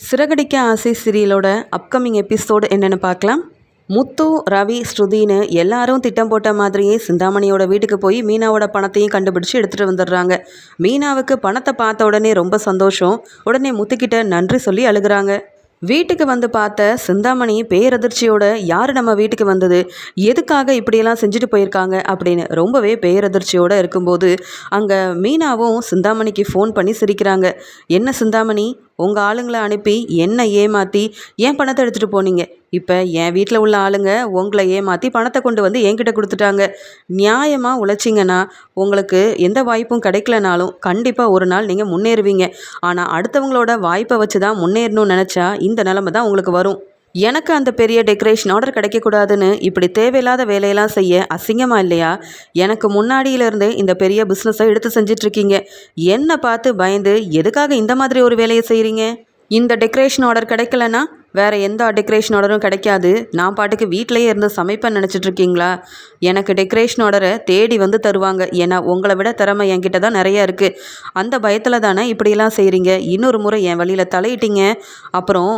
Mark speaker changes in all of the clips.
Speaker 1: சிறகடிக்க ஆசை சீரியலோட upcoming episode என்னென்னு பார்க்கலாம். முத்து ரவி ஸ்ருதின்னு எல்லாரும் திட்டம் போட்ட மாதிரியே சிந்தாமணியோட வீட்டுக்கு போய் மீனாவோட பணத்தையும் கண்டுபிடிச்சு எடுத்துகிட்டு வந்துடுறாங்க. மீனாவுக்கு பணத்தை பார்த்த உடனே ரொம்ப சந்தோஷம். உடனே முத்துக்கிட்ட நன்றி சொல்லி அழுகிறாங்க. வீட்டுக்கு வந்து பார்த்த சிந்தாமணி பேரதிர்ச்சியோட யார் நம்ம வீட்டுக்கு வந்தது? எதுக்காக இப்படியெல்லாம் செஞ்சுட்டு போயிருக்காங்க? அப்படின்னு ரொம்பவே பேரதிர்ச்சியோடு இருக்கும்போது அங்கே மீனாவும் சிந்தாமணிக்கு ஃபோன் பண்ணி சிரிக்கிறாங்க. என்ன சிந்தாமணி? உங்கள் ஆளுங்களை அனுப்பி என்னை ஏமாற்றி ஏன் பணத்தை எடுத்துகிட்டு போனீங்க? இப்போ என் வீட்டில் உள்ள ஆளுங்க உங்களை ஏமாற்றி பணத்தை கொண்டு வந்து என்கிட்ட கொடுத்துட்டாங்க. நியாயமாக உழைச்சிங்கன்னா உங்களுக்கு எந்த வாய்ப்பும் கிடைக்கலனாலும் கண்டிப்பாக ஒரு நாள் நீங்கள் முன்னேறுவீங்க. ஆனால் அடுத்தவங்களோட வாய்ப்பை வச்சு தான் முன்னேறணும்னு நினச்சா இந்த நிலமை தான் உங்களுக்கு வரும். எனக்கு அந்த பெரிய டெக்கரேஷன் ஆர்டர் கிடைக்கக்கூடாதுன்னு இப்படி தேவையில்லாத வேலையெல்லாம் செய்ய அசிங்கமாக இல்லையா? எனக்கு முன்னாடியிலேருந்தே இந்த பெரிய பிஸ்னஸை எடுத்து செஞ்சிட்ருக்கீங்க. என்னை பார்த்து பயந்து எதுக்காக இந்த மாதிரி ஒரு வேலையை செய்கிறீங்க இந்த டெக்கரேஷன் ஆர்டர் கிடைக்கலன்னா வேறு எந்த டெக்கரேஷன் ஆர்டரும் கிடைக்காது. நான் பாட்டுக்கு வீட்டிலையே இருந்து சமைப்பேன் நினச்சிட்ருக்கீங்களா? எனக்கு டெக்கரேஷன் ஆர்டரை தேடி வந்து தருவாங்க. ஏன்னா உங்களை விட திறமை என்கிட்ட தான் நிறையா இருக்குது அந்த பயத்தில் தானே இப்படியெல்லாம் செய்கிறீங்க இன்னொரு முறை என் வழியில் தலையிட்டீங்க. அப்புறம்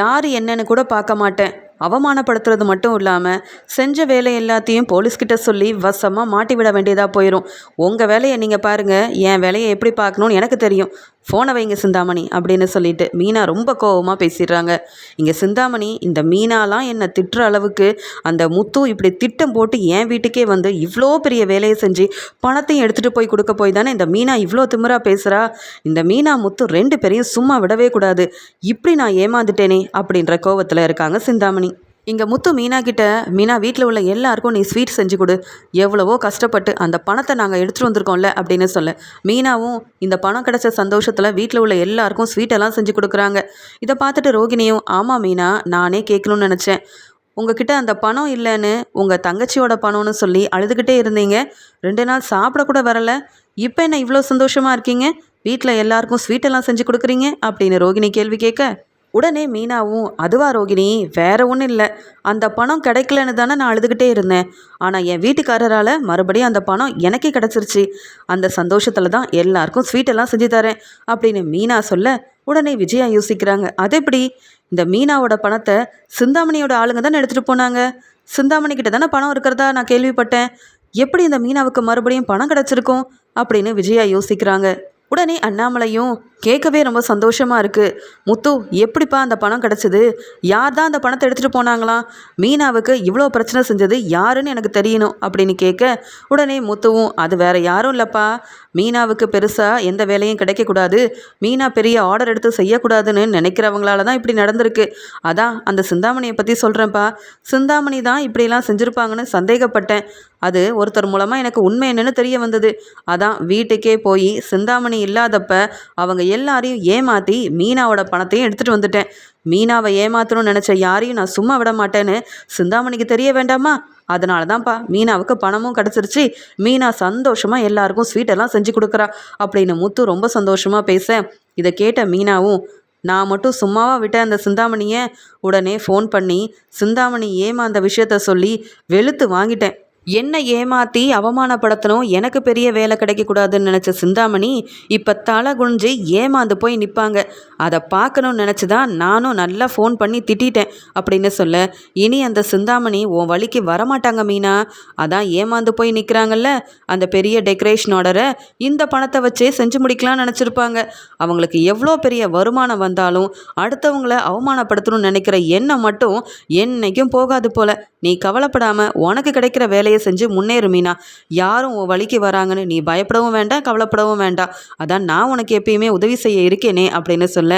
Speaker 1: யார் என்னன்னு கூட பார்க்க மாட்டேன். அவமானப்படுத்துறது மட்டும் இல்லாமல் செஞ்ச வேலை எல்லாத்தையும் போலீஸ்கிட்ட சொல்லி வசமாக மாட்டி விட வேண்டியதாக போயிடும் உங்கள் வேலையை நீங்கள் பாருங்கள் என் வேலையை எப்படி பார்க்கணுன்னு எனக்கு தெரியும். ஃபோனை வைங்க சிந்தாமணி அப்படின்னு சொல்லிட்டு மீனா ரொம்ப கோபமாக பேசிடுறாங்க. இங்கே சிந்தாமணி இந்த மீனாலாம் என்னை திட்டுற அளவுக்கு அந்த முத்து இப்படி திட்டம் போட்டு என் வீட்டுக்கே வந்து இவ்வளோ பெரிய வேலையை செஞ்சு பணத்தையும் எடுத்துகிட்டு போய் கொடுக்க போய் தானே இந்த மீனா இவ்வளோ திமிரா பேசுகிறா இந்த மீனா முத்து ரெண்டு பேரையும் சும்மா விடவே கூடாது. இப்படி நான் ஏமாந்துட்டேனே அப்படின்ற கோவத்தில் இருக்காங்க சிந்தாமணி. இங்கே முத்து மீனா கிட்ட மீனா வீட்டில் உள்ள எல்லாருக்கும் நீ ஸ்வீட் செஞ்சு கொடு. எவ்வளவோ கஷ்டப்பட்டு அந்த பணத்தை நாங்கள் எடுத்துகிட்டு வந்திருக்கோம்ல அப்படின்னு சொல்ல. மீனாவும் இந்த பணம் கிடச்ச சந்தோஷத்தில் வீட்டில் உள்ள எல்லாருக்கும் ஸ்வீட்டெல்லாம் செஞ்சு கொடுக்குறாங்க. இதை பார்த்துட்டு ரோகிணியும் ஆமாம் மீனா நானே கேட்கணும்னு நினச்சேன். உங்ககிட்ட அந்த பணம் இல்லைன்னு உங்கள் தங்கச்சியோட பணம்னு சொல்லி அழுதுகிட்டே இருந்தீங்க. ரெண்டு நாள் சாப்பிடக்கூட வரல வரலை. இப்போ என்ன இவ்வளோ சந்தோஷமாக இருக்கீங்க? வீட்டில் எல்லாருக்கும் ஸ்வீட்டெல்லாம் செஞ்சு கொடுக்குறீங்க? அப்படின்னு ரோகிணி கேள்வி கேட்க உடனே மீனாவும் அதுவா ரோகிணி வேற ஒன்றும் இல்லை. அந்த பணம் கிடைக்கலன்னு தானே நான் அழுதுகிட்டே இருந்தேன். ஆனால் என் வீட்டுக்காரரால் மறுபடியும் அந்த பணம் எனக்கே கிடச்சிருச்சு. அந்த சந்தோஷத்தில் தான் எல்லாருக்கும் ஸ்வீட்டெல்லாம் செஞ்சு தரேன் அப்படின்னு மீனா சொல்ல உடனே விஜயா யோசிக்கிறாங்க. அது எப்படி? இந்த மீனாவோட பணத்தை சிந்தாமணியோட ஆளுங்க தானே எடுத்துகிட்டு போனாங்க? சிந்தாமணி கிட்ட தானே பணம் இருக்கிறதா நான் கேள்விப்பட்டேன். எப்படி இந்த மீனாவுக்கு மறுபடியும் பணம் கிடச்சிருக்கும் அப்படின்னு விஜயா யோசிக்கிறாங்க. உடனே அண்ணாமலையும் கேட்கவே ரொம்ப சந்தோஷமாக இருக்குது முத்து எப்படிப்பா அந்த பணம் கிடச்சிது? யார் தான் அந்த பணத்தை எடுத்துகிட்டு போனாங்களாம் மீனாவுக்கு இவ்வளோ பிரச்சனை செஞ்சது யாருன்னு எனக்கு தெரியணும் அப்படின்னு கேட்க உடனே முத்துவும் அது வேற யாரும் இல்லைப்பா. மீனாவுக்கு பெருசாக எந்த வேலையும் கிடைக்கக்கூடாது. மீனா பெரிய ஆர்டர் எடுத்து செய்யக்கூடாதுன்னு நினைக்கிறவங்களால தான் இப்படி நடந்திருக்கு. அதான் அந்த சிந்தாமணியை பற்றி சொல்கிறேன்ப்பா சிந்தாமணி தான் இப்படிலாம் செஞ்சுருப்பாங்கன்னு சந்தேகப்பட்டேன். அது ஒருத்தர் மூலமாக எனக்கு உண்மை என்னன்னு தெரிய வந்தது. அதான் வீட்டுக்கே போய் சிந்தாமணி இல்லாதப்ப அவங்க எல்லாரையும் ஏமாற்றி மீனாவோட பணத்தையும் எடுத்துகிட்டு வந்துட்டேன். மீனாவை ஏமாத்தணும்னு நினச்ச யாரையும் நான் சும்மா விட மாட்டேன்னு சிந்தாமணிக்கு தெரிய வேண்டாமா? அதனால தான்ப்பா மீனாவுக்கு பணமும் கிடச்சிருச்சு. மீனா சந்தோஷமாக எல்லாருக்கும் ஸ்வீட்டெல்லாம் செஞ்சு கொடுக்குறா. அப்படின்னு முத்து ரொம்ப சந்தோஷமாக பேச இதை கேட்ட மீனாவும் நான் மட்டும் சும்மாவா விட்டேன் அந்த சிந்தாமணியை? உடனே ஃபோன் பண்ணி சிந்தாமணி ஏமா அந்த விஷயத்த சொல்லி வெளுத்து வாங்கிட்டேன். என்னை ஏமாற்றி அவமானப்படுத்தணும் எனக்கு பெரிய வேலை கிடைக்கக்கூடாதுன்னு நினச்ச சிந்தாமணி இப்போ தலை குனிஞ்சு ஏமாந்து போய் நிற்பாங்க அதை பார்க்கணும்னு நினச்சி தான் நானும் நல்லா ஃபோன் பண்ணி திட்டிட்டேன். அப்படின்னு சொல்ல இனி அந்த சிந்தாமணி உன் வழிக்கு வரமாட்டாங்க மீனா. அதான் ஏமாந்து போய் நிற்கிறாங்கல்ல அந்த பெரிய டெக்கரேஷன் ஆர்டரை இந்த பணத்தை வச்சே செஞ்சு முடிக்கலாம்னு நினச்சிருப்பாங்க. அவங்களுக்கு எவ்வளோ பெரிய வருமானம் வந்தாலும் அடுத்தவங்கள அவமானப்படுத்தணும்னு நினைக்கிற எண்ணம் மட்டும் என்னைக்கும் போகாது போல. நீ கவலைப்படாமல் உனக்கு கிடைக்கிற வேலையை வேலையை செஞ்சு முன்னேறு மீனா. யாரும் உன் வழிக்கு வராங்கன்னு நீ பயப்படவும் வேண்டாம் கவலைப்படவும் வேண்டாம். அதான் நான் உனக்கு எப்பயுமே உதவி செய்ய இருக்கேனே அப்படின்னு சொல்ல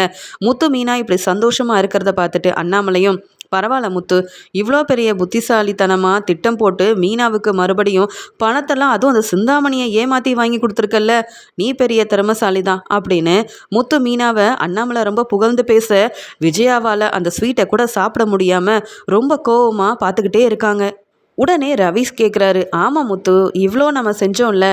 Speaker 1: முத்து மீனா இப்படி சந்தோஷமாக இருக்கிறத பார்த்துட்டு அண்ணாமலையும் பரவாயில்ல முத்து இவ்வளோ பெரிய புத்திசாலித்தனமாக திட்டம் போட்டு மீனாவுக்கு மறுபடியும் பணத்தெல்லாம் அதுவும் அந்த சிந்தாமணியை ஏமாற்றி வாங்கி கொடுத்துருக்கல்ல நீ பெரிய திறமசாலி தான் அப்படின்னு முத்து மீனாவை அண்ணாமலை ரொம்ப புகழ்ந்து பேச விஜயாவால் அந்த ஸ்வீட்டை கூட சாப்பிட முடியாமல் ரொம்ப கோவமாக பார்த்துக்கிட்டே இருக்காங்க. உடனே ரவீஸ் கேட்குறாரு ஆமாம் முத்து இவ்வளோ நம்ம செஞ்சோம்ல.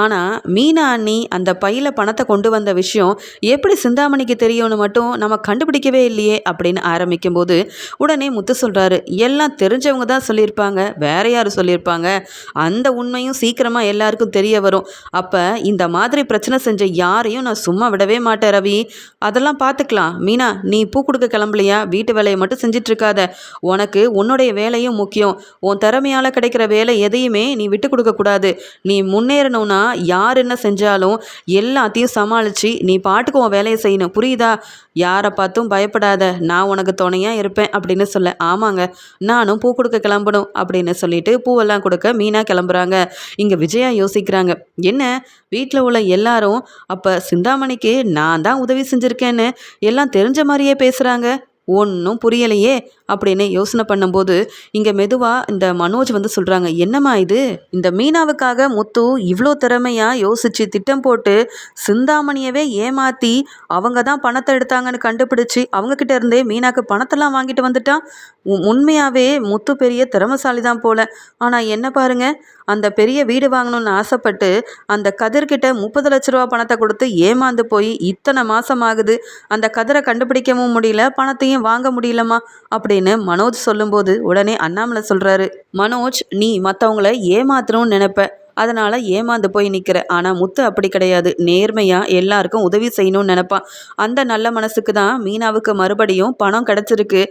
Speaker 1: ஆனால் மீனா அண்ணி அந்த பையில் பணத்தை கொண்டு வந்த விஷயம் எப்படி சிந்தாமணிக்கு தெரியும்னு மட்டும் நம்ம கண்டுபிடிக்கவே இல்லையே அப்படின்னு ஆரம்பிக்கும்போது உடனே முத்து சொல்கிறாரு எல்லாம் தெரிஞ்சவங்க தான் சொல்லியிருப்பாங்க வேற யார் சொல்லியிருப்பாங்க. அந்த உண்மையும் சீக்கிரமாக எல்லாருக்கும் தெரிய வரும். அப்போ இந்த மாதிரி பிரச்சனை செஞ்ச யாரையும் நான் சும்மா விடவே மாட்டேன் ரவி. அதெல்லாம் பார்த்துக்கலாம் மீனா நீ பூ கொடுக்க கிளம்பலையா? வீட்டு வேலையை மட்டும் செஞ்சிட்ருக்காத உனக்கு உன்னுடைய வேலையும் முக்கியம். உன் தர திறமையால் கிடைக்கிற வேலை எதையுமே நீ விட்டு கொடுக்கக்கூடாது நீ முன்னேறணும்னா யார் என்ன செஞ்சாலும் எல்லாத்தையும் சமாளித்து நீ பாட்டுக்கு உன் வேலையை செய்யணும். புரியுதா? யாரை பார்த்தும் பயப்படாத. நான் உனக்கு துணையாக இருப்பேன் அப்படின்னு சொல்ல ஆமாங்க நானும் பூ கொடுக்க கிளம்பணும் அப்படின்னு சொல்லிட்டு பூவெல்லாம் கொடுக்க மீனாக கிளம்புறாங்க. இங்கே விஜயா யோசிக்கிறாங்க என்ன? வீட்டில் உள்ள எல்லாரும் அப்போ சிந்தாமணிக்கு நான் தான் உதவி செஞ்சுருக்கேன்னு எல்லாம் தெரிஞ்ச மாதிரியே பேசுகிறாங்க ஒன்றும் புரியலையே. அப்படின்னு யோசனை பண்ணும்போது இங்கே மெதுவாக இந்த மனோஜ் வந்து சொல்கிறாங்க என்னம்மா இது? இந்த மீனாவுக்காக முத்து இவ்வளோ திறமையாக யோசித்து திட்டம் போட்டு சிந்தாமணியவே ஏமாற்றி அவங்க தான் பணத்தை எடுத்தாங்கன்னு கண்டுபிடிச்சி அவங்கக்கிட்ட இருந்தே மீனாக்கு பணத்தெல்லாம் வாங்கிட்டு வந்துட்டான் உ- உண்மையாகவே முத்து பெரிய திறமசாலி தான் போல. ஆனால் என்ன பாருங்க அந்த பெரிய வீடு வாங்கணும்னு ஆசைப்பட்டு அந்த கதிர்கிட்ட முப்பது லட்ச ரூபா பணத்தை கொடுத்து ஏமாந்து போய் இத்தனை மாதம் ஆகுது. அந்த கதிரை கண்டுபிடிக்கவும் முடியல பணத்தையும் வாங்க முடியலம்மா அப்படின்னு மனோஜ் சொல்லும்போது உடனே அண்ணாமலை சொல்கிறாரு மனோஜ் நீ மற்றவங்கள ஏமாத்தணும்னு நினைப்ப. அதனால் ஏமாந்து போய் நிற்கிற ஆனால் முத்து அப்படி கிடையாது. நேர்மையாக எல்லாருக்கும் உதவி செய்யணும்னு நினப்பான் அந்த நல்ல மனசுக்கு தான் மீனாவுக்கு மறுபடியும் பணம் கிடச்சிருக்கு.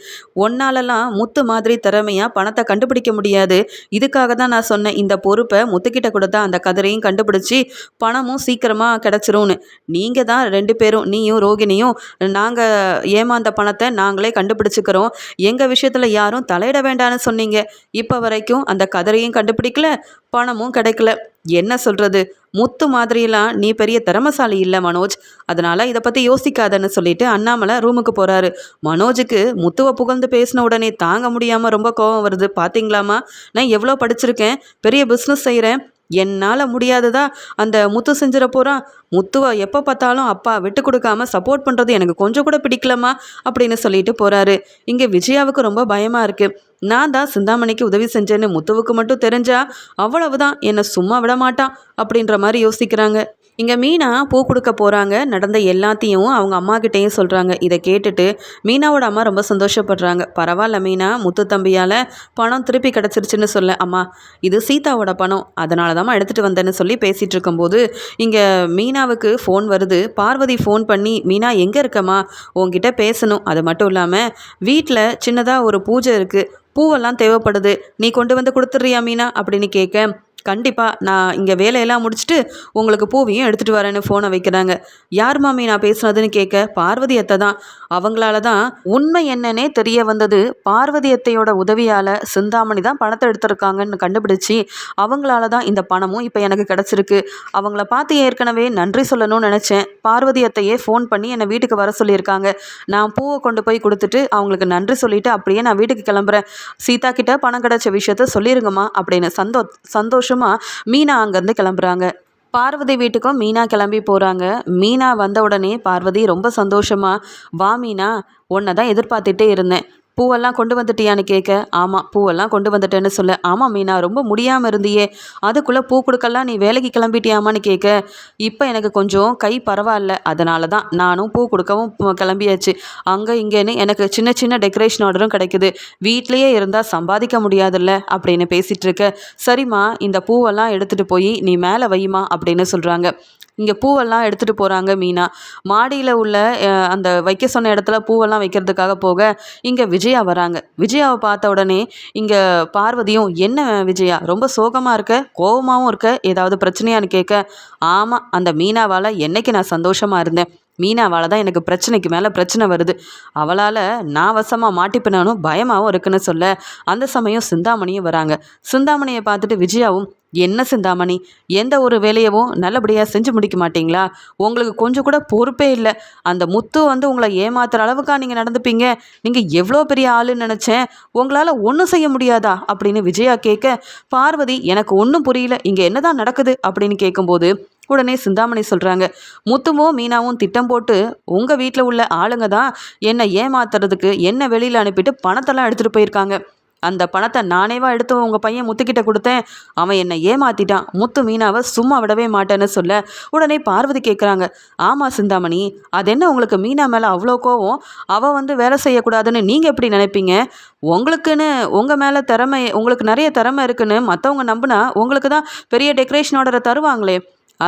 Speaker 1: ஒன்னாலலாம் முத்து மாதிரி திறமையாக பணத்தை கண்டுபிடிக்க முடியாது. இதுக்காக தான் நான் சொன்னேன். இந்த பொறுப்பை முத்துக்கிட்ட கொடுத்தா அந்த கதிரையும் கண்டுபிடிச்சி பணமும் சீக்கிரமாக கிடச்சிரும்னு. நீங்கள் தான் ரெண்டு பேரும் நீயும் ரோகிணியும் நாங்கள் ஏமாந்த பணத்தை நாங்களே கண்டுபிடிச்சிக்கிறோம். எங்கள் விஷயத்தில் யாரும் தலையிட வேண்டாம்னு சொன்னீங்க. இப்போ வரைக்கும் அந்த கதிரையும் கண்டுபிடிக்கல. பணமும் கிடைக்கல. என்ன சொல்கிறது முத்து மாதிரியெல்லாம் நீ பெரிய திறமசாலி இல்லை மனோஜ். அதனால் இதை பற்றி யோசிக்காதன்னு சொல்லிட்டு அண்ணாமலை ரூமுக்கு போகிறாரு மனோஜுக்கு முத்துவை புகழ்ந்து பேசின உடனே தாங்க முடியாமல் ரொம்ப கோவம் வருது. பார்த்தீங்களாமா நான் எவ்வளோ படிச்சிருக்கேன் பெரிய பிஸ்னஸ் செய்கிறேன் என்னால் முடியாததா? அந்த முத்து செஞ்சிட போகிறான் முத்துவை எப்போ பார்த்தாலும் அப்பா விட்டு கொடுக்காம சப்போர்ட் பண்ணுறது எனக்கு கொஞ்சம் கூட பிடிக்கலம்மா அப்படின்னு சொல்லிட்டு போகிறாரு இங்கே விஜயாவுக்கு ரொம்ப பயமாக இருக்குது நான் தான் சிந்தாமணிக்கு உதவி செஞ்சேன்னு முத்துவுக்கு மட்டும் தெரிஞ்சா அவ்வளவுதான். என்னை சும்மா விட மாட்டான் அப்படின்ற மாதிரி யோசிக்கிறாங்க. இங்கே மீனா பூ கொடுக்க போகிறாங்க நடந்த எல்லாத்தையும் அவங்க அம்மாக்கிட்டேயும் சொல்கிறாங்க இதை கேட்டுட்டு மீனாவோட அம்மா ரொம்ப சந்தோஷப்படுறாங்க. பரவாயில்ல மீனா முத்து தம்பியால் பணம் திருப்பி கிடச்சிருச்சுன்னு சொல்ல. அம்மா இது சீதாவோட பணம். அதனால தான் எடுத்துகிட்டு வந்தேன்னு சொல்லி பேசிகிட்டு இருக்கும்போது இங்கே மீனாவுக்கு ஃபோன் வருது. பார்வதி ஃபோன் பண்ணி மீனா எங்கே இருக்கம்மா? உங்ககிட்ட பேசணும். அது மட்டும் இல்லாமல் வீட்டில் சின்னதாக ஒரு பூஜை இருக்குது பூவெல்லாம் தேவைப்படுது. நீ கொண்டு வந்து கொடுத்துட்றியா மீனா? அப்படின்னு கேட்க கண்டிப்பாக நான் இங்கே வேலையெல்லாம் முடிச்சுட்டு உங்களுக்கு பூவையும் எடுத்துகிட்டு வரேன்னு ஃபோனை வைக்கிறாங்க. யார் மாமி நான் பேசுனதுன்னு கேட்க பார்வதி அத்தை தான். அவங்களால தான் உண்மை என்னன்னே தெரிய வந்தது. பார்வதி அத்தையோட உதவியால் சிந்தாமணி தான் பணத்தை எடுத்திருக்காங்கன்னு கண்டுபிடிச்சி அவங்களால தான் இந்த பணமும் இப்போ எனக்கு கிடச்சிருக்கு. அவங்கள பார்த்து ஏற்கனவே நன்றி சொல்லணும்னு நினச்சேன். பார்வதி அத்தையே ஃபோன் பண்ணி என்னை வீட்டுக்கு வர சொல்லியிருக்காங்க. நான் பூவை கொண்டு போய் கொடுத்துட்டு அவங்களுக்கு நன்றி சொல்லிட்டு அப்படியே நான் வீட்டுக்கு கிளம்புறேன். சீதா கிட்ட பணம் கிடைச்ச விஷயத்த சொல்லிருங்கம்மா அப்படின்னு சந்தோ சந்தோஷமாக மீனா அங்கேருந்து கிளம்புறாங்க. பார்வதி வீட்டுக்கும் மீனா கிளம்பி போகிறாங்க மீனா வந்த உடனே பார்வதி ரொம்ப சந்தோஷமா வா மீனா உன்னை தான் எதிர்பார்த்துட்டே இருந்தேன். பூவெல்லாம் கொண்டு வந்துட்டியான்னு கேட்க ஆமாம் பூவெல்லாம் கொண்டு வந்துட்டேன்னு சொல்ல. ஆமாம் மீனா ரொம்ப முடியாமல் இருந்தியே. அதுக்குள்ளே பூ கொடுக்கலாம் நீ வேலைக்கு கிளம்பிட்டியாமான்னு கேட்க இப்போ எனக்கு கொஞ்சம் கை பரவாயில்ல. அதனால தான் நானும் பூ கொடுக்கவும் கிளம்பியாச்சு. அங்கே இங்கேன்னு எனக்கு சின்ன சின்ன டெக்கரேஷன் ஆர்டரும் கிடைக்குது. வீட்லேயே இருந்தால் சம்பாதிக்க முடியாதுல்ல அப்படின்னு பேசிகிட்டு இருக்க. சரிம்மா இந்த பூவெல்லாம் எடுத்துகிட்டு போய் நீ மேலே வையுமா அப்படின்னு சொல்கிறாங்க இங்கே பூவெல்லாம் எடுத்துகிட்டு போகிறாங்க மீனா. மாடியில் உள்ள அந்த வைக்க சொன்ன இடத்துல பூவெல்லாம் வைக்கிறதுக்காக போக இங்கே விஜயா வராங்க. விஜயாவை பார்த்த உடனே இங்கே பார்வதியும் என்ன விஜயா ரொம்ப சோகமாக இருக்க? கோவமாகவும் இருக்க? ஏதாவது பிரச்சனையான்னு கேட்க? ஆமாம் அந்த மீனாவால் என்னைக்கு நான் சந்தோஷமாக இருந்தேன். மீனாவால் தான் எனக்கு பிரச்சனைக்கு மேலே பிரச்சனை வருது. அவளால் நான் வசமாக மாட்டிப்பினானும் பயமாகவும் இருக்குன்னு சொல்ல அந்த சமயம் சிந்தாமணியும் வராங்க. சிந்தாமணியை பார்த்துட்டு விஜயாவும் என்ன சிந்தாமணி? எந்த ஒரு வேலையவும் நல்லபடியாக செஞ்சு முடிக்க மாட்டீங்களா? உங்களுக்கு கொஞ்சம் கூட பொறுப்பே இல்லை. அந்த முத்து வந்து உங்களை ஏமாத்துற அளவுக்கா நீங்கள் நடந்துப்பீங்க? நீங்கள் எவ்வளோ பெரிய ஆளுன்னு நினச்சேன். உங்களால் ஒன்றும் செய்ய முடியாதா? அப்படின்னு விஜயா கேட்க பார்வதி எனக்கு ஒன்றும் புரியல. இங்கே என்னதான் நடக்குது? அப்படின்னு கேட்கும்போது உடனே சிந்தாமணி சொல்கிறாங்க முத்துவும் மீனாவும் திட்டம் போட்டு உங்கள் வீட்டில் உள்ள ஆளுங்க தான் என்னை ஏமாத்துறதுக்கு என்னை வெளியில் அனுப்பிட்டு பணத்தெல்லாம் எடுத்துகிட்டு போயிருக்காங்க. அந்த பணத்தை நானேவா எடுத்து உங்கள் பையன் முத்துக்கிட்ட கொடுத்தேன்? அவன் என்னை ஏமாத்திட்டான். முத்து மீனாவை சும்மா விடவே மாட்டேன்னு சொல்ல உடனே பார்வதி கேட்குறாங்க ஆமாம் சிந்தாமணி அது என்ன உங்களுக்கு மீனா மேலே அவ்வளோ கோவம்? அவள் வந்து வேலை செய்யக்கூடாதுன்னு நீங்கள் எப்படி நினைப்பீங்க? உங்களுக்குன்னு உங்கள் மேலே திறமை உங்களுக்கு நிறைய திறமை இருக்குன்னு மற்றவங்க நம்பினா உங்களுக்கு தான் பெரிய டெக்கரேஷன் ஆர்டரை தருவாங்களே.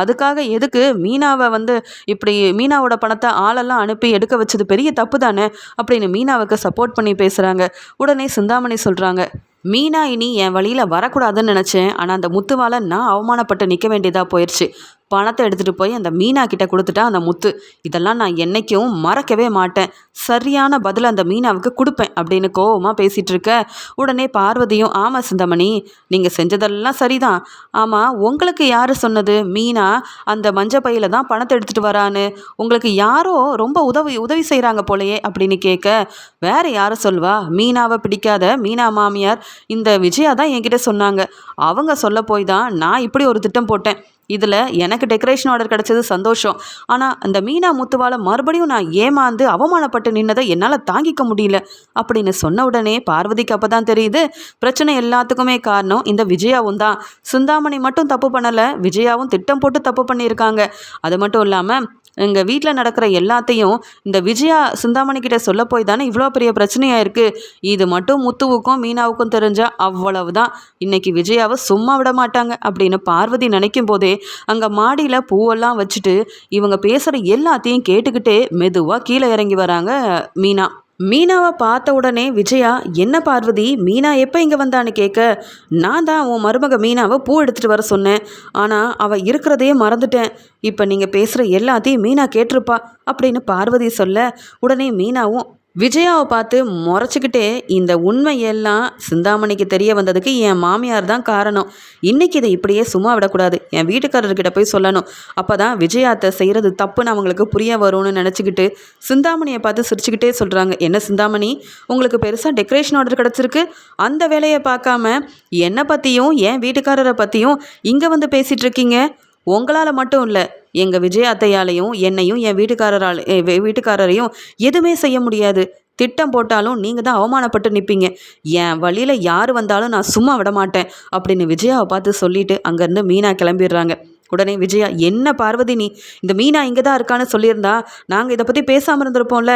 Speaker 1: அதுக்காக எதுக்கு மீனாவை வந்து இப்படி மீனாவோட பணத்தை ஆளெல்லாம் அனுப்பி எடுக்க வச்சது பெரிய தப்பு தானே அப்படின்னு மீனாவுக்கு சப்போர்ட் பண்ணி பேசுகிறாங்க உடனே சிந்தாமணி சொல்கிறாங்க மீனா இனி என் வழியில் வரக்கூடாதுன்னு நினச்சேன். ஆனால் அந்த முத்துவால் நான் அவமானப்பட்டு நிற்க வேண்டியதாக போயிடுச்சு பணத்தை எடுத்துகிட்டு போய் அந்த மீனா கிட்ட கொடுத்துட்டா அந்த முத்து இதெல்லாம் நான் என்றைக்கும் மறக்கவே மாட்டேன். சரியான பதில் அந்த மீனாவுக்கு கொடுப்பேன் அப்படின்னு கோவமாக பேசிகிட்டு இருக்க உடனே பார்வதியும் ஆமாம் சிந்தமணி நீங்கள் செஞ்சதெல்லாம் சரிதான். ஆமாம் உங்களுக்கு யார் சொன்னது? மீனா அந்த மஞ்ச பையில தான் பணத்தை எடுத்துகிட்டு வரான்னு. உங்களுக்கு யாரோ ரொம்ப உதவி உதவி செய்கிறாங்க போலையே அப்படின்னு கேட்க வேற யாரை சொல்வா? மீனாவை பிடிக்காத மீனா மாமியார் இந்த விஜயா தான் என்கிட்ட சொன்னாங்க. அவங்க சொல்ல போய் தான் நான் இப்படி ஒரு திட்டம் போட்டேன். இதில் எனக்கு டெக்கரேஷன் ஆர்டர் கிடச்சது சந்தோஷம். ஆனால் அந்த மீனா முத்துவால் மறுபடியும் நான் ஏமாந்து அவமானப்பட்டு நின்னதை என்னால் தாங்கிக்க முடியல. அப்படின்னு சொன்ன உடனே பார்வதிக்கு அப்போ தான் தெரியுது பிரச்சனை எல்லாத்துக்குமே காரணம் இந்த விஜயாவும் தான். சிந்தாமணி மட்டும் தப்பு பண்ணலை விஜயாவும் திட்டம் போட்டு தப்பு பண்ணியிருக்காங்க. அது மட்டும் இல்லாமல் எங்கள் வீட்டில் நடக்கிற எல்லாத்தையும் இந்த விஜயா சிந்தாமணி கிட்ட சொல்ல போய் தானே இவ்வளோ பெரிய பிரச்சனையாக இருக்குது இது மட்டும் முத்துவுக்கும் மீனாவுக்கும் தெரிஞ்சால் அவ்வளவு தான் இன்னைக்கு விஜயாவை சும்மா விட மாட்டாங்க அப்படின்னு பார்வதி நினைக்கும் போதே அங்கே மாடியில் பூவெல்லாம் வச்சுட்டு இவங்க பேசுகிற எல்லாத்தையும் கேட்டுக்கிட்டே மெதுவாக கீழே இறங்கி வராங்க மீனா. மீனாவை பார்த்த உடனே விஜயா என்ன பார்வதி? மீனா எப்போ இங்கே வந்தான்னு கேட்க நான் தான் உன் மருமக மீனாவை பூ எடுத்துகிட்டு வர சொன்னேன். ஆனால் அவள் இருக்கிறதையே மறந்துட்டேன். இப்போ நீங்கள் பேசுகிற எல்லாத்தையும் மீனா கேட்டிருப்பா அப்படின்னு பார்வதி சொல்ல உடனே மீனாவும் விஜயாவை பார்த்து முறைச்சிக்கிட்டே இந்த உண்மையெல்லாம் சிந்தாமணிக்கு தெரிய வந்ததுக்கு என் மாமியார் தான் காரணம். இன்றைக்கி இதை இப்படியே சும்மா விடக்கூடாது. என் வீட்டுக்காரர்கிட்ட போய் சொல்லணும். அப்போ தான் விஜயாத்தை செய்கிறது தப்புன்னு அவங்களுக்கு புரிய வரும்னு நினச்சிக்கிட்டு சிந்தாமணியை பார்த்து சிரிச்சுக்கிட்டே சொல்கிறாங்க என்ன சிந்தாமணி? உங்களுக்கு பெருசாக டெக்கரேஷன் ஆர்டர் கிடச்சிருக்கு. அந்த வேலையை பார்க்காம என்னை பற்றியும் என் வீட்டுக்காரரை பற்றியும் இங்கே வந்து பேசிகிட்டு இருக்கீங்க. உங்களால் மட்டும் இல்லை எங்கள் விஜய் அத்தையாலையும் என்னையும் என் வீட்டுக்காரரால் வீட்டுக்காரரையும் எதுவுமே செய்ய முடியாது. திட்டம் போட்டாலும் நீங்கள் தான் அவமானப்பட்டு நிற்பீங்க என் வழியில் யார் வந்தாலும் நான் சும்மா விட மாட்டேன் அப்படின்னு விஜயாவை பார்த்து சொல்லிட்டு அங்கேருந்து மீனா கிளம்பிடுறாங்க. உடனே விஜயா என்ன பார்வதி நீ? இந்த மீனா இங்கே தான் இருக்கான்னு சொல்லியிருந்தா நாங்கள் இதை பற்றி பேசாமல் இருந்திருப்போம்ல?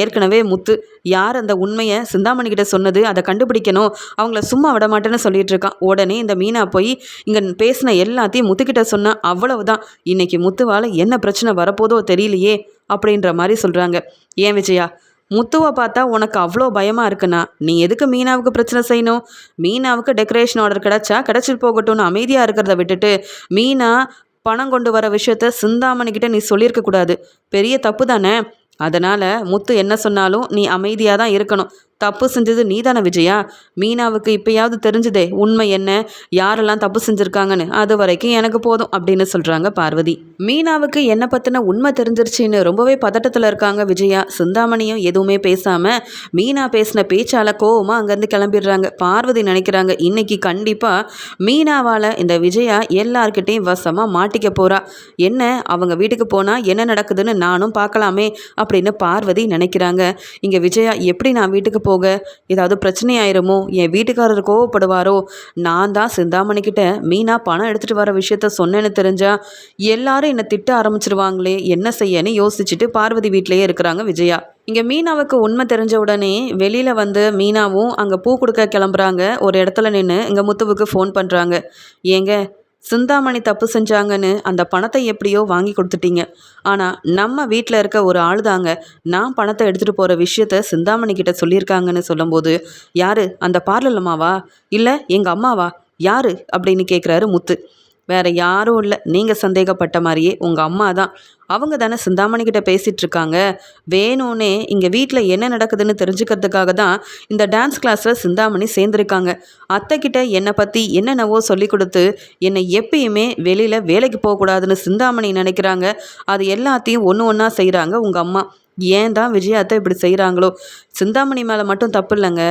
Speaker 1: ஏற்கனவே முத்து யார் அந்த உண்மையை சிந்தாமணி கிட்ட சொன்னது? அதை கண்டுபிடிக்கணும். அவங்கள சும்மா விட மாட்டேன்னு சொல்லிட்டு இருக்கான் உடனே இந்த மீனா போய் இங்கே பேசின எல்லாத்தையும் முத்துக்கிட்ட சொன்னால் அவ்வளவுதான். இன்னைக்கு முத்துவால் என்ன பிரச்சனை வரப்போதோ தெரியலையே அப்படின்ற மாதிரி சொல்கிறாங்க ஏன் விஜயா? முத்துவை பார்த்தா உனக்கு அவ்வளோ பயமாக இருக்குண்ணா. நீ எதுக்கு மீனாவுக்கு பிரச்சனை செய்யணும்? மீனாவுக்கு டெக்கரேஷன் ஆர்டர் கிடச்சா கிடச்சிட்டு போகட்டும்னு அமைதியாக இருக்கிறத விட்டுட்டு மீனா பணம் கொண்டு வர விஷயத்த சிந்தாமணிக்கிட்ட நீ சொல்லியிருக்க கூடாது. பெரிய தப்பு தானே? அதனால் முத்து என்ன சொன்னாலும் நீ அமைதியாக தான் இருக்கணும். தப்பு செஞ்சது நீதான விஜயா? மீனாவுக்கு இப்பயாவது தெரிஞ்சுதே உண்மை என்ன? யாரெல்லாம் தப்பு செஞ்சுருக்காங்கன்னு? அது வரைக்கும் எனக்கு போதும் அப்படின்னு சொல்கிறாங்க பார்வதி. மீனாவுக்கு என்னை பற்றின உண்மை தெரிஞ்சிருச்சின்னு ரொம்பவே பதட்டத்தில் இருக்காங்க விஜயா. சிந்தாமணியும் எதுவுமே பேசாமல் மீனா பேசின பேச்சால் கோவமாக அங்கேருந்து கிளம்பிடுறாங்க. பார்வதி நினைக்கிறாங்க இன்னைக்கு கண்டிப்பாக மீனாவால் இந்த விஜயா எல்லார்கிட்டையும் வசமாக மாட்டிக்க போகிறா என்ன அவங்க வீட்டுக்கு போனால் என்ன நடக்குதுன்னு நானும் பார்க்கலாமே அப்படின்னு பார்வதி நினைக்கிறாங்க. இங்கே விஜயா எப்படி நான் வீட்டுக்கு போக ஏதாவது பிரச்சனை ஆயிருமோ என் வீட்டுக்காரர் கோவப்படுவாரோ? நான் தான் சிந்தாமணிக்கிட்ட மீனா பணம் எடுத்துகிட்டு வர விஷயத்த சொன்னேன்னு தெரிஞ்சா எல்லாரும் என்னை திட்ட ஆரம்பிச்சிருவாங்களே என்ன செய்யன்னு யோசிச்சுட்டு பார்வதி வீட்டிலேயே இருக்கிறாங்க விஜயா. இங்கே மீனாவுக்கு உண்மை தெரிஞ்ச உடனே வெளியில் வந்து மீனாவும் அங்கே பூ கொடுக்க கிளம்புறாங்க. ஒரு இடத்துல நின்று இங்கே முத்துவுக்கு ஃபோன் பண்ணுறாங்க ஏங்க சிந்தாமணி தப்பு செஞ்சாங்கன்னு அந்த பணத்தை எப்படியோ வாங்கி கொடுத்துட்டீங்க. ஆனால் நம்ம வீட்டில் இருக்க ஒரு ஆள் தாங்க நான் பணத்தை எடுத்துகிட்டு போகிற விஷயத்த சிந்தாமணி கிட்ட சொல்லியிருக்காங்கன்னு சொல்லும்போது யார்? அந்த பார்லர் அம்மாவா? இல்லை எங்கள் அம்மாவா? யார்? அப்படின்னு கேட்குறாரு முத்து. வேற யாரும் இல்லை. நீங்கள் சந்தேகப்பட்ட மாதிரியே உங்கள் அம்மா தான். அவங்க தானே சிந்தாமணிக்கிட்ட பேசிகிட்டு இருக்காங்க. வேணும்னே இங்கே வீட்டில் என்ன நடக்குதுன்னு தெரிஞ்சுக்கிறதுக்காக தான் இந்த டான்ஸ் கிளாஸில் சிந்தாமணி சேர்ந்துருக்காங்க. அத்தைக்கிட்ட என்னை பற்றி என்னென்னவோ சொல்லி கொடுத்து என்னை எப்பயுமே வெளியில் வேலைக்கு போகக்கூடாதுன்னு சிந்தாமணி நினைக்கிறாங்க. அது எல்லாத்தையும் ஒன்று ஒன்றா செய்கிறாங்க உங்கள் அம்மா. ஏன் தான் விஜயாத்தை இப்படி செய்கிறாங்களோ சிந்தாமணி மேலே மட்டும் தப்பு இல்லைங்க.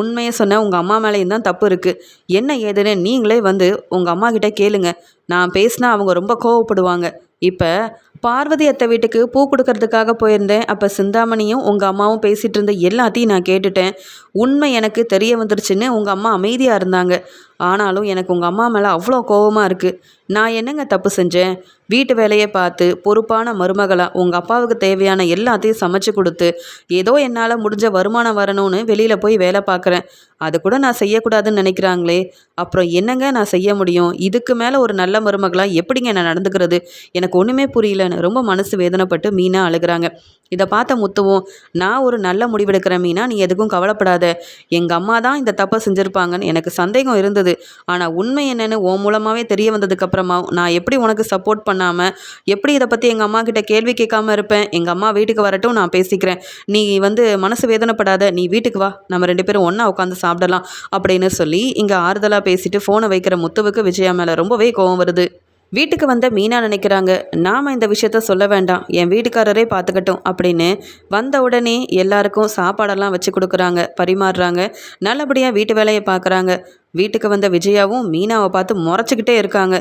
Speaker 1: உண்மையை சொன்ன உங்கள் அம்மா மேலேயும் தான் தப்பு இருக்குது என்ன ஏதுன்னு நீங்களே வந்து உங்கள் அம்மா கிட்டே கேளுங்க. நான் பேசினா அவங்க ரொம்ப கோவப்படுவாங்க. இப்போ பார்வதி அத்தை வீட்டுக்கு பூ கொடுக்கறதுக்காக போயிருந்தேன். அப்போ சிந்தாமணியும் உங்கள் அம்மாவும் பேசிகிட்டு இருந்த எல்லாத்தையும் நான் கேட்டுட்டேன். உண்மை எனக்கு தெரிய வந்துருச்சுன்னு உங்கள் அம்மா அமைதியாக இருந்தாங்க. ஆனாலும் எனக்கு உங்கள் அம்மா மேலே அவ்வளோ கோவமாக இருக்குது நான் என்னங்க தப்பு செஞ்சேன்? வீட்டு வேலையை பார்த்து பொறுப்பான மருமகளாக உங்கள் அப்பாவுக்கு தேவையான எல்லாத்தையும் சமைச்சு கொடுத்து ஏதோ என்னால் முடிஞ்ச வருமானம் வரணும்னு வெளியில் போய் வேலை பார்க்குறேன். அது கூட நான் செய்யக்கூடாதுன்னு நினைக்கிறாங்களே. அப்புறம் என்னங்க நான் செய்ய முடியும்? இதுக்கு மேலே ஒரு நல்ல மருமகளாக எப்படிங்க நான் நடந்துக்கிறது? எனக்கு ஒன்றுமே புரியலன்னு ரொம்ப மனசு வேதனைப்பட்டு மீனாக அழுகுறாங்க. இதை பார்த்த முத்துவும் நான் ஒரு நல்ல முடிவெடுக்கிறேன் மீனா நீ எதுக்கும் கவலைப்படாத. எங்கள் அம்மா தான் இந்த தப்பை செஞ்சுருப்பாங்கன்னு எனக்கு சந்தேகம் இருந்தது. ஆனால் உண்மை என்னன்னு உன் மூலமாகவே தெரிய வந்ததுக்கப்புறமா நான் எப்படி உனக்கு சப்போர்ட் பண்ணாமல் எப்படி இதை பற்றி எங்கள் அம்மா கிட்ட கேள்வி கேட்காம இருப்பேன்? எங்கள் அம்மா வீட்டுக்கு வரட்டும் நான் பேசிக்கிறேன். நீ வந்து மனசு வேதனைப்படாத. நீ வீட்டுக்கு வா. நம்ம ரெண்டு பேரும் ஒன்றா உட்காந்து சாப்பிடலாம். அப்படின்னு சொல்லி இங்கே ஆறுதலாக பேசிட்டு ஃபோனை வைக்கிற முத்துவுக்கு விஜயா மேலே ரொம்பவே கோவம் வருது. வீட்டுக்கு வந்த மீனா நினைக்கிறாங்க நாம் இந்த விஷயத்த சொல்ல வேண்டாம் என் வீட்டுக்காரரே பார்த்துக்கட்டும் அப்படின்னு வந்த உடனே எல்லாருக்கும் சாப்பாடெல்லாம் வச்சு கொடுக்குறாங்க பரிமாறுறாங்க நல்லபடியாக வீட்டு வேலையை பார்க்குறாங்க. வீட்டுக்கு வந்த விஜயாவும் மீனாவை பார்த்து முறைச்சிக்கிட்டே இருக்காங்க.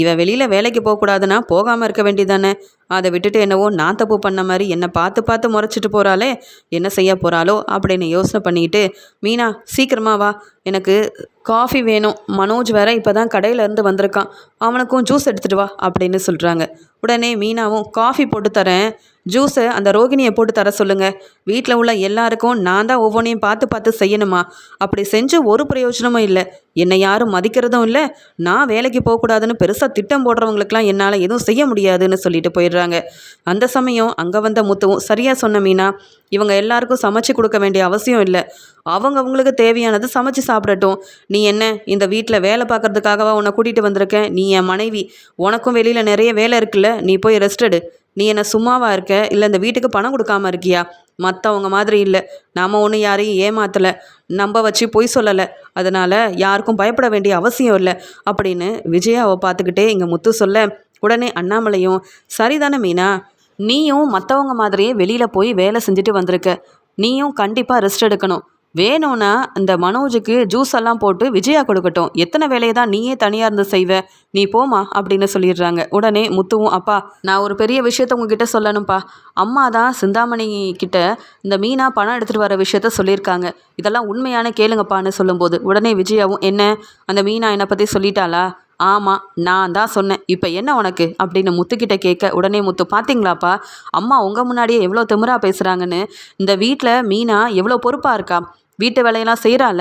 Speaker 1: இவ வெளியில் வேலைக்கு போகக்கூடாதுன்னா போகாமல் இருக்க வேண்டியதானே அதை விட்டுட்டு என்னவோ நான் தப்பு பண்ண மாதிரி என்னை பார்த்து பார்த்து முறைச்சிட்டு போகிறாளே என்ன செய்ய போகிறாளோ அப்படின்னு யோசனை பண்ணிக்கிட்டு மீனா சீக்கிரமா வா. எனக்கு காஃபி வேணும். மனோஜ் வேற இப்போ தான் கடையிலேருந்து வந்திருக்கான். அவனுக்கும் ஜூஸ் எடுத்துகிட்டு வா அப்படின்னு சொல்கிறாங்க உடனே மீனாவும் காஃபி போட்டு தரேன். ஜூஸை அந்த ரோகிணியை போட்டு தர சொல்லுங்கள் வீட்டில் உள்ள எல்லாருக்கும் நான் தான் ஒவ்வொன்றையும் பார்த்து பார்த்து செய்யணுமா? அப்படி செஞ்சு ஒரு பிரயோஜனமும் இல்லை. என்னை யாரும் மதிக்கிறதும் இல்லை. நான் வேலைக்கு போகக்கூடாதுன்னு பெருசாக திட்டம் போடுறவங்களுக்குலாம் என்னால் எதுவும் செய்ய முடியாதுன்னு சொல்லிட்டு போயிடுறாங்க. அந்த சமயம் அங்கே வந்த முத்துவும் சரியாக சொன்ன மீனா இவங்க எல்லாருக்கும் சமைச்சு கொடுக்க வேண்டிய அவசியம் இல்லை. அவங்க அவங்களுக்கு தேவையானது சமைச்சு சாப்பிடட்டும். நீ என்ன இந்த வீட்டில் வேலை பார்க்கறதுக்காகவா உன்னை கூட்டிகிட்டு வந்திருக்கேன் நீ என் மனைவி. உனக்கும் வெளியில் நிறைய வேலை இருக்குல்ல. நீ போய் ரெஸ்ட் எடு. நீ என்ன சும்மாவா இருக்க? இல்லை இந்த வீட்டுக்கு பணம் கொடுக்காம இருக்கியா? மற்றவங்க மாதிரி இல்லை. நாம் ஒன்றும் யாரையும் ஏமாத்தலை. நம்ப வச்சு பொய் சொல்லலை. அதனால் யாருக்கும் பயப்பட வேண்டிய அவசியம் இல்லை. அப்படின்னு விஜயாவை பார்த்துக்கிட்டே இங்கே முத்து சொல்ல உடனே அண்ணாமலையும் சரிதானே மீனா? நீயும் மற்றவங்க மாதிரியே வெளியில் போய் வேலை செஞ்சுட்டு வந்திருக்க. நீயும் கண்டிப்பாக ரெஸ்ட் எடுக்கணும். வேணும்னா இந்த மனோஜுக்கு ஜூஸ் எல்லாம் போட்டு விஜயா கொடுக்கட்டும். எத்தனை வேலையை தான் நீயே தனியாக இருந்து செய்வ? நீ போமா அப்படின்னு சொல்லிடுறாங்க. உடனே முத்துவும் அப்பா நான் ஒரு பெரிய விஷயத்த உங்ககிட்ட சொல்லணும்ப்பா. அம்மா தான் சிந்தாமணி கிட்ட இந்த மீனா பணம் எடுத்துகிட்டு வர விஷயத்த சொல்லியிருக்காங்க. இதெல்லாம் உண்மையான கேளுங்கப்பான்னு சொல்லும்போது உடனே விஜயாவும் என்ன? அந்த மீனா என்னை பற்றி சொல்லிட்டாளா? ஆமாம் நான் தான் சொன்னேன். இப்போ என்ன உனக்கு? அப்படின்னு முத்துக்கிட்ட கேட்க உடனே முத்து பார்த்தீங்களாப்பா அம்மா உங்கள் முன்னாடியே எவ்வளோ திமிரா பேசுகிறாங்கன்னு இந்த வீட்டில் மீனா எவ்வளோ பொறுப்பாக இருக்கா? வீட்டு வேலையெல்லாம் செய்கிறாள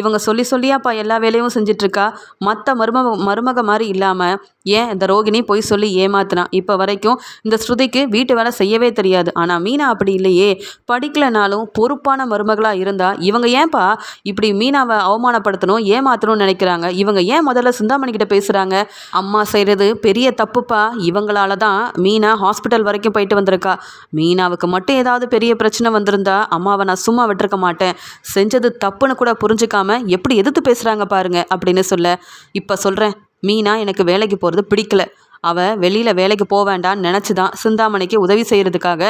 Speaker 1: இவங்க சொல்லி சொல்லியாப்பா எல்லா வேலையும் செஞ்சிட்ருக்கா? மற்ற மருமக மருமக மாதிரி இல்லாமல் ஏன் இந்த ரோகிணி பொய் சொல்லி ஏமாத்தினா? இப்போ வரைக்கும் இந்த ஸ்ருதிக்கு வீட்டு வேலை செய்யவே தெரியாது. ஆனால் மீனா அப்படி இல்லையே. படிக்கலைனாலும் பொறுப்பான மருமகளாக இருந்தால் இவங்க ஏன்பா இப்படி மீனாவை அவமானப்படுத்தணும் ஏமாத்தணும்னு நினைக்கிறாங்க? இவங்க ஏன் முதல்ல சிந்தாமணிக்கிட்ட பேசுகிறாங்க அம்மா செய்கிறது பெரிய தப்புப்பா. இவங்களால தான் மீனா ஹாஸ்பிட்டல் வரைக்கும் போயிட்டு வந்திருக்கா. மீனாவுக்கு மட்டும் ஏதாவது பெரிய பிரச்சனை வந்திருந்தா அம்மாவை நான் சும்மா விட்டுருக்க மாட்டேன். செஞ்சது தப்புன்னு கூட புரிஞ்சுக்காம எப்படி எதிர்த்து பேசுகிறாங்க பாருங்க அப்படின்னு சொல்ல இப்போ சொல்கிறேன் மீனா எனக்கு வேலைக்கு போகிறது பிடிக்கல. அவள் வெளியில் வேலைக்கு போக வேண்டான்னு நினச்சி தான் சிந்தாமணிக்கு உதவி செய்கிறதுக்காக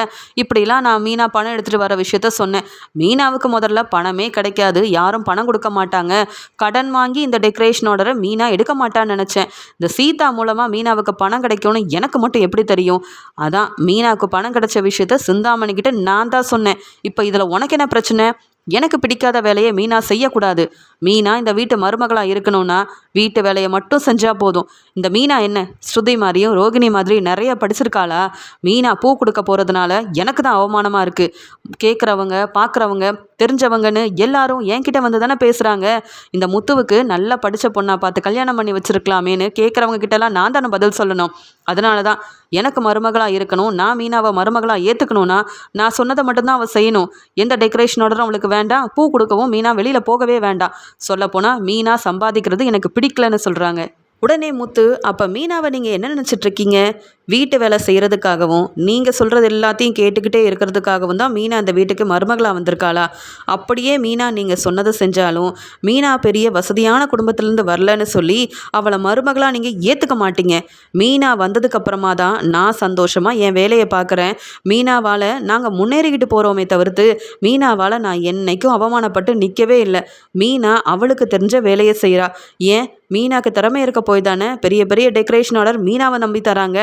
Speaker 1: இப்படிலாம் நான் மீனா பணம் எடுத்துகிட்டு வர விஷயத்த சொன்னேன். மீனாவுக்கு முதல்ல பணமே கிடைக்காது யாரும் பணம் கொடுக்க மாட்டாங்க. கடன் வாங்கி இந்த டெக்கரேஷன் ஆர்டரை மீனா எடுக்க மாட்டான்னு நினச்சேன். இந்த சீதா மூலமாக மீனாவுக்கு பணம் கிடைக்கும்னு எனக்கு மட்டும் எப்படி தெரியும்? அதான் மீனாவுக்கு பணம் கிடைச்ச விஷயத்த சிந்தாமணிக்கிட்ட நான் தான் சொன்னேன். இப்போ இதில் உனக்கு என்ன பிரச்சனை? எனக்கு பிடிக்காத வேலையை மீனா செய்யக்கூடாது. மீனா இந்த வீட்டு மருமகளாக இருக்கணும்னா வீட்டு வேலையை மட்டும் செஞ்சால் போதும். இந்த மீனா என்ன? ஸ்ருதி மாதிரியும் ரோகிணி மாதிரி நிறைய படிச்சிருக்காளா? மீனா பூ கொடுக்க போகிறதுனால எனக்கு தான் அவமானமாக இருக்குது கேட்குறவங்க பார்க்குறவங்க தெரிஞ்சவங்கன்னு எல்லாரும் என்கிட்ட வந்து தானே பேசுகிறாங்க இந்த முத்துவுக்கு நல்லா படித்த பொண்ணாக பார்த்து கல்யாணம் பண்ணி வச்சுருக்கலாமேன்னு கேட்குறவங்க கிட்டலாம் நான் தானே பதில் சொல்லணும். அதனால தான் எனக்கு மருமகளாக இருக்கணும் நான் மீனாவை மருமகளாக ஏற்றுக்கணும்னா நான் சொன்னதை மட்டும்தான் அவள் செய்யணும். எந்த டெக்கரேஷன் ஆர்டரும் அவளுக்கு வேண்டாம். பூ கொடுக்கவும் மீனா வெளியில் போகவே வேண்டாம். சொல்லப்போனால் மீனா சம்பாதிக்கிறது எனக்கு பிடிக்கலன்னு சொல்கிறாங்க உடனே முத்து அப்போ மீனாவை நீங்கள் என்ன நினச்சிட்ருக்கீங்க வீட்டு வேலை செய்கிறதுக்காகவும் நீங்கள் சொல்கிறது எல்லாத்தையும் கேட்டுக்கிட்டே இருக்கிறதுக்காகவும் தான் மீனா அந்த வீட்டுக்கு மருமகளாக வந்திருக்காளா. அப்படியே மீனா நீங்கள் சொன்னதை செஞ்சாலும் மீனா பெரிய வசதியான குடும்பத்திலேருந்து வரலன்னு சொல்லி அவளை மருமகளாக நீங்கள் ஏற்றுக்க மாட்டீங்க. மீனா வந்ததுக்கப்புறமா தான் நான் சந்தோஷமாக என் வேலையை பார்க்குறேன். மீனாவால் நாங்கள் முன்னேறிக்கிட்டு போகிறோமே தவிர்த்து மீனாவால் நான் என்னைக்கும் அவமானப்பட்டு நிற்கவே இல்லை. மீனா அவளுக்கு தெரிஞ்ச வேலையை செய்கிறா ஏன்? மீனாக்கு திறமை இருக்க போய் தானே? பெரிய பெரிய டெக்கரேஷன் ஆர்டர் மீனாவை நம்பி தராங்க.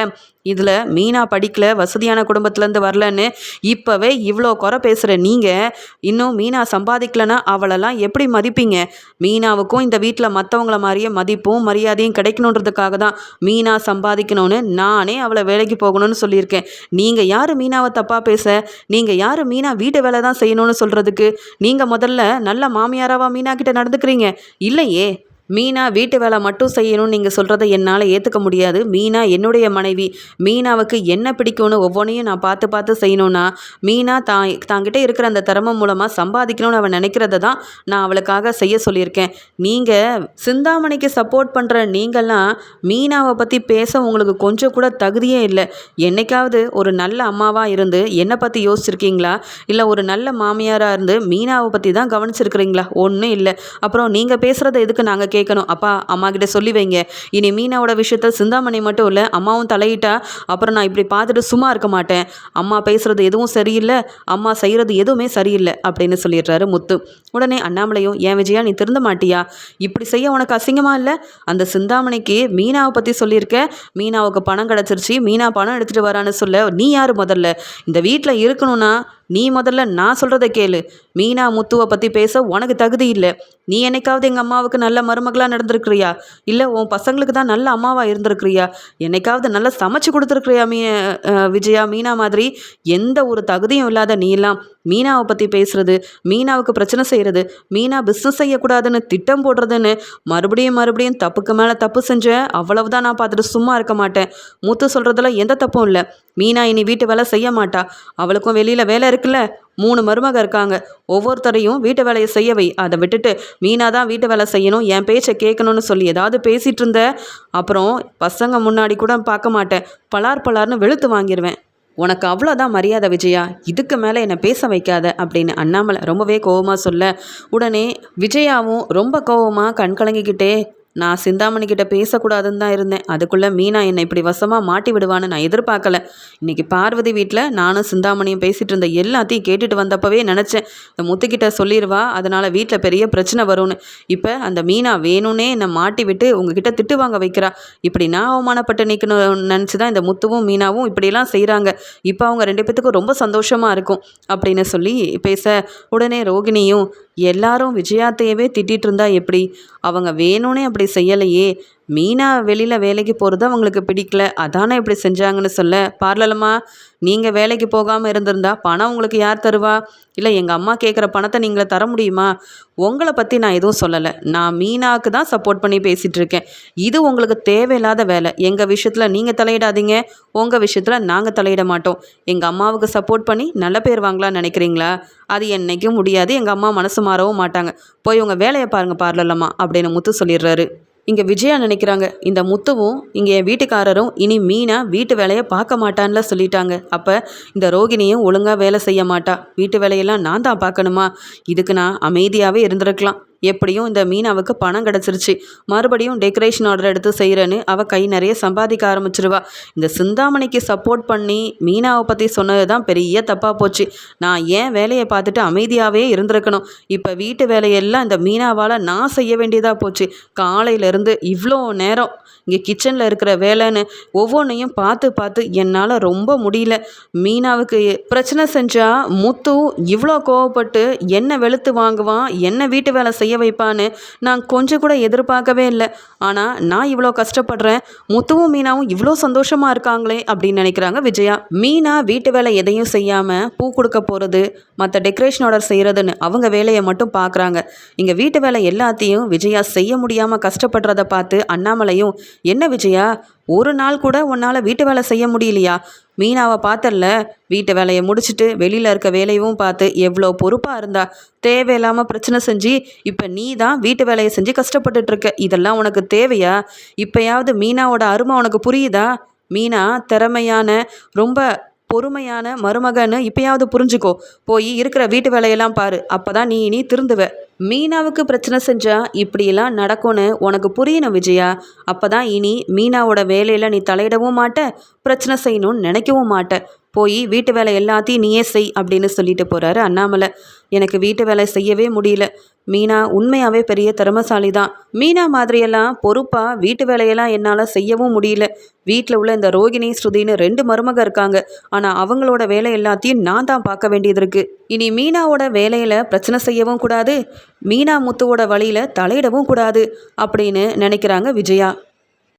Speaker 1: இதில் மீனா படிக்கல வசதியான குடும்பத்துலேருந்து வரலன்னு இப்போவே இவ்வளோ குறை பேசுகிற நீங்கள் இன்னும் மீனா சம்பாதிக்கலன்னா அவளெல்லாம் எப்படி மதிப்பீங்க? மீனாவுக்கும் இந்த வீட்டில் மற்றவங்கள மாதிரியே மதிப்பும் மரியாதையும் கிடைக்கணுன்றதுக்காக தான் மீனா சம்பாதிக்கணும்னு நானே அவளை வேலைக்கு போகணும்னு சொல்லியிருக்கேன். நீங்கள் யார் மீனாவை தப்பாக பேச? நீங்கள் யார் மீனா வீட்டு வேலை தான் செய்யணும்னு சொல்கிறதுக்கு நீங்கள் முதல்ல நல்ல மாமியாராவா மீனா கிட்ட நடந்துக்கிறீங்க? இல்லையே. மீனா வீட்டு வேலை மட்டும் செய்யணும்னு நீங்கள் சொல்கிறத என்னால் ஏற்றுக்க முடியாது. மீனா என்னுடைய மனைவி. மீனாவுக்கு என்ன பிடிக்கும்னு ஒவ்வொன்றையும் நான் பார்த்து பார்த்து செய்யணும்னா மீனா தான் தாங்கிட்ட இருக்கிற அந்த திறமை மூலமாக சம்பாதிக்கணும்னு அவன் நினைக்கிறத தான் நான் அவளுக்காக செய்ய சொல்லியிருக்கேன். நீங்கள் சிந்தாமணிக்கு சப்போர்ட் பண்ணுற நீங்கள்லாம் மீனாவை பற்றி பேச உங்களுக்கு கொஞ்சம் கூட தகுதியே இல்லை. என்னைக்காவது ஒரு நல்ல அம்மாவாக இருந்து என்னை பற்றி யோசிச்சிருக்கீங்களா? இல்லை ஒரு நல்ல மாமியாராக இருந்து மீனாவை பற்றி தான் கவனிச்சிருக்கிறீங்களா? ஒன்றும் இல்லை. அப்புறம் நீங்கள் பேசுகிறத எதுக்கு நாங்கள் கேட்கணும். அப்பா அம்மா கிட்ட சொல்லி வைங்க. இனி மீனாவோட விஷயத்த சிந்தாமணி மட்டும் இல்லை அம்மாவும் தலையிட்டா அப்புறம் நான் இப்படி பார்த்துட்டு சும்மா இருக்க மாட்டேன். அம்மா பேசுகிறது எதுவும் சரியில்லை அம்மா செய்கிறது எதுவுமே சரியில்லை அப்படின்னு சொல்லிடுறாரு முத்து. உடனே அண்ணாமலையும் ஏன் விஜயா நீ திருந்த மாட்டியா? இப்படி செய்ய உனக்கு அசிங்கமா இல்லை? அந்த சிந்தாமணிக்கு மீனாவை பற்றி சொல்லியிருக்க? மீனாவுக்கு பணம் கிடச்சிருச்சு மீனா பணம் எடுத்துகிட்டு வரான்னு சொல்ல நீ யார் முதல்ல? இந்த வீட்டில் இருக்கணும்னா நீ முதல்ல நான் சொல்கிறத கேளு. மீனா முத்துவை பற்றி பேச உனக்கு தகுதி இல்லை. நீ என்னைக்காவது எங்கள் அம்மாவுக்கு நல்ல மருமகளாக நடந்திருக்கிறியா? இல்லை உன் பசங்களுக்கு தான் நல்ல அம்மாவாக இருந்திருக்கிறியா? என்னைக்காவது நல்லா சமைச்சு கொடுத்துருக்கிறியா மீ விஜயா மீனா மாதிரி? எந்த ஒரு தகுதியும் இல்லாத நீலாம் மீனாவை பற்றி பேசுகிறது மீனாவுக்கு பிரச்சனை செய்கிறது மீனா பிஸ்னஸ் செய்யக்கூடாதுன்னு திட்டம் போடுறதுன்னு மறுபடியும் மறுபடியும் தப்புக்கு மேலே தப்பு செஞ்சேன் அவ்வளவுதான் நான் பார்த்துட்டு சும்மா இருக்க மாட்டேன். மூத்து சொல்கிறதுல எந்த தப்பும் இல்லை. மீனா இனி வீட்டு வேலை செய்ய மாட்டா. அவளுக்கும் வெளியில் வேலை இருக்குல்ல. மூணு மருமக இருக்காங்க. ஒவ்வொருத்தரையும் வீட்டு வேலையை செய்ய வை. அதை விட்டுட்டு மீனா தான் வீட்டு வேலை செய்யணும். என் பேச்சை கேட்கணும்னு சொல்லி ஏதாவது பேசிகிட்டு இருந்த. அப்புறம் பசங்க முன்னாடி கூட பார்க்க மாட்டேன். பலார் பலார்னு வெளுத்து வாங்கிடுவேன் உனக்கு அவ்வளோதான் மரியாதை விஜயா. இதுக்கு மேலே என்னை பேச வைக்காத அப்படின்னு அண்ணாமலை ரொம்பவே கோவமாக சொல்ல. உடனே விஜயாவும் ரொம்ப கோவமாக கண் கலங்கிக்கிட்டே நான் சிந்தாமணி கிட்ட பேசக்கூடாதுன்னு தான் இருந்தேன். அதுக்குள்ளே மீனா என்னை இப்படி வசமாக மாட்டி விடுவான்னு நான் எதிர்பார்க்கல. இன்னைக்கு பார்வதி வீட்டில் நானும் சிந்தாமணியும் பேசிகிட்டு இருந்த எல்லாத்தையும் கேட்டுட்டு வந்தப்பவே நினச்சேன் இந்த முத்துக்கிட்ட சொல்லிடுவா அதனால் வீட்டில் பெரிய பிரச்சனை வரும்னு. இப்போ அந்த மீனா வேணும்னே என்னை மாட்டி விட்டு உங்ககிட்ட திட்டு வாங்க வைக்கிறா. இப்படி நான் அவமானப்பட்டு நிற்கணும்னு நினச்சி தான் இந்த முத்துவும் மீனாவும் இப்படிலாம் செய்கிறாங்க இப்போ அவங்க ரெண்டு பேத்துக்கும் ரொம்ப சந்தோஷமாக இருக்கும் அப்படின்னு சொல்லி பேச உடனே ரோகிணியும் எல்லாரும் விஜயாத்தையவே திட்டிகிட்டு இருந்தா எப்படி? அவங்க வேணும்னே அப்படி செய்யலையே. மீனா வெளியில் வேலைக்கு போகிறது அவங்களுக்கு பிடிக்கல. அதானே இப்படி செஞ்சாங்கன்னு சொல்ல. பார்லலம்மா நீங்கள் வேலைக்கு போகாமல் இருந்திருந்தா பணம் உங்களுக்கு யார் தருவா? இல்லை எங்கள் அம்மா கேட்குற பணத்தை நீங்களே தர முடியுமா? உங்களை பற்றி நான் எதுவும் சொல்லலை. நான் மீனாவுக்கு தான் சப்போர்ட் பண்ணி பேசிகிட்டு இருக்கேன். இது உங்களுக்கு தேவையில்லாத வேலை. எங்கள் விஷயத்தில் நீங்கள் தலையிடாதீங்க. உங்கள் விஷயத்தில் நாங்கள் தலையிட மாட்டோம். எங்கள் அம்மாவுக்கு சப்போர்ட் பண்ணி நல்ல பேர் வாங்கலாம்னு நினைக்கிறீங்களா? அது என்றைக்கும் முடியாது. எங்கள் அம்மா மனசு மாறவும் மாட்டாங்க. போய் உங்கள் வேலையை பாருங்கள் பார்லலம்மா அப்படின்னு முத்து சொல்லிடுறாரு. இங்கே விஜயா நினைக்கிறாங்க இந்த முத்துவும் இங்கே என் வீட்டுக்காரரும் இனி மீனா வீட்டு வேலையை பார்க்க மாட்டான்ல சொல்லிட்டாங்க. அப்போ இந்த ரோகிணியும் ஒழுங்காக வேலை செய்ய மாட்டா. வீட்டு வேலையெல்லாம் நான் தான் பார்க்கணுமா? இதுக்கு நான் அமைதியாகவே இருந்திருக்கலாம். எப்படியும் இந்த மீனாவுக்கு பணம் கிடச்சிருச்சு. மறுபடியும் டெக்கரேஷன் ஆர்டர் எடுத்து செய்கிறேன்னு அவள் கை நிறைய சம்பாதிக்க ஆரம்பிச்சிருவா. இந்த சிந்தாமணிக்கு சப்போர்ட் பண்ணி மீனாவை பற்றி சொன்னது தான் பெரிய தப்பாக போச்சு. நான் ஏன் வேலையை பார்த்துட்டு அமைதியாகவே இருந்திருக்கணும்? இப்போ வீட்டு வேலையெல்லாம் இந்த மீனாவால் நான் செய்ய வேண்டியதாக போச்சு. காலையிலேருந்து இவ்வளோ நேரம் இங்கே கிச்சனில் இருக்கிற வேலைன்னு ஒவ்வொன்றையும் பார்த்து பார்த்து என்னால் ரொம்ப முடியல. மீனாவுக்கு பிரச்சனை செஞ்சால் முத்து இவ்வளோ கோவப்பட்டு என்ன வெளுத்து வாங்குவான் என்ன வீட்டு வேலை செய்ய வைப்பான்னு நான் கொஞ்சம் கூட எதிர்பார்க்கவே இல்லை. ஆனால் நான் இவ்வளோ கஷ்டப்படுறேன் முத்துவும் மீனாவும் இவ்வளோ சந்தோஷமாக இருக்காங்களே அப்படின்னு நினைக்கிறாங்க விஜயா. மீனா வீட்டு வேலை எதையும் செய்யாமல் பூ கொடுக்க போகிறது மற்ற டெக்கரேஷன் ஆர்டர் செய்கிறதுன்னு அவங்க வேலையை மட்டும் பார்க்குறாங்க. இங்கே வீட்டு வேலை எல்லாத்தையும் விஜயா செய்ய முடியாமல் கஷ்டப்படுறத பார்த்து அண்ணாமலையும் என்ன விஜயா ஒரு நாள் கூட உன்னால் வீட்டு வேலை செய்ய முடியலையா? மீனாவை பார்த்தல்ல வீட்டு வேலையை முடிச்சுட்டு வெளியில் இருக்க வேலையும் பார்த்து எவ்வளோ பொறுப்பாக இருந்தா தேவையில்லாமல் பிரச்சனை செஞ்சு இப்போ நீ தான் வீட்டு வேலையை செஞ்சு கஷ்டப்பட்டுட்ருக்க இதெல்லாம் உனக்கு தேவையா? இப்போயாவது மீனாவோட அருமை உனக்கு புரியுதா? மீனா திறமையான ரொம்ப பொறுமையான மருமகன்னு இப்பயாவது புரிஞ்சுக்கோ. போய் இருக்கிற வீட்டு வேலையெல்லாம் பாரு. அப்போ தான் நீ இனி திருந்துவ. மீனாவுக்கு பிரச்சனை செஞ்சா இப்படியெல்லாம் நடக்கும்னு உனக்கு புரியணும் விஜயா. அப்பதான் இனி மீனாவோட வேலையில் நீ தலையிடவும் மாட்ட பிரச்சனை செய்யணும்னு நினைக்கவும் மாட்ட. போய் வீட்டு வேலை எல்லாத்தையும் நீயே செய் அப்படின்னு சொல்லிட்டு போறாரு அண்ணாமலை. எனக்கு வீட்டு வேலை செய்யவே முடியல. மீனா உண்மையாகவே பெரிய திறமசாலி தான் மீனா மாதிரியெல்லாம் பொறுப்பாக வீட்டு வேலையெல்லாம் என்னால் செய்யவும் முடியல. வீட்டில் உள்ள இந்த ரோகிணி ஸ்ருதின்னு ரெண்டு மருமக இருக்காங்க. ஆனால் அவங்களோட வேலை எல்லாத்தையும் நான் தான் பார்க்க வேண்டியது இருக்கு. இனி மீனாவோட வேலையில் பிரச்சனை செய்யவும் கூடாது. மீனா முத்துவோட வழியில் தலையிடவும் கூடாது அப்படின்னு நினைக்கிறாங்க விஜயா.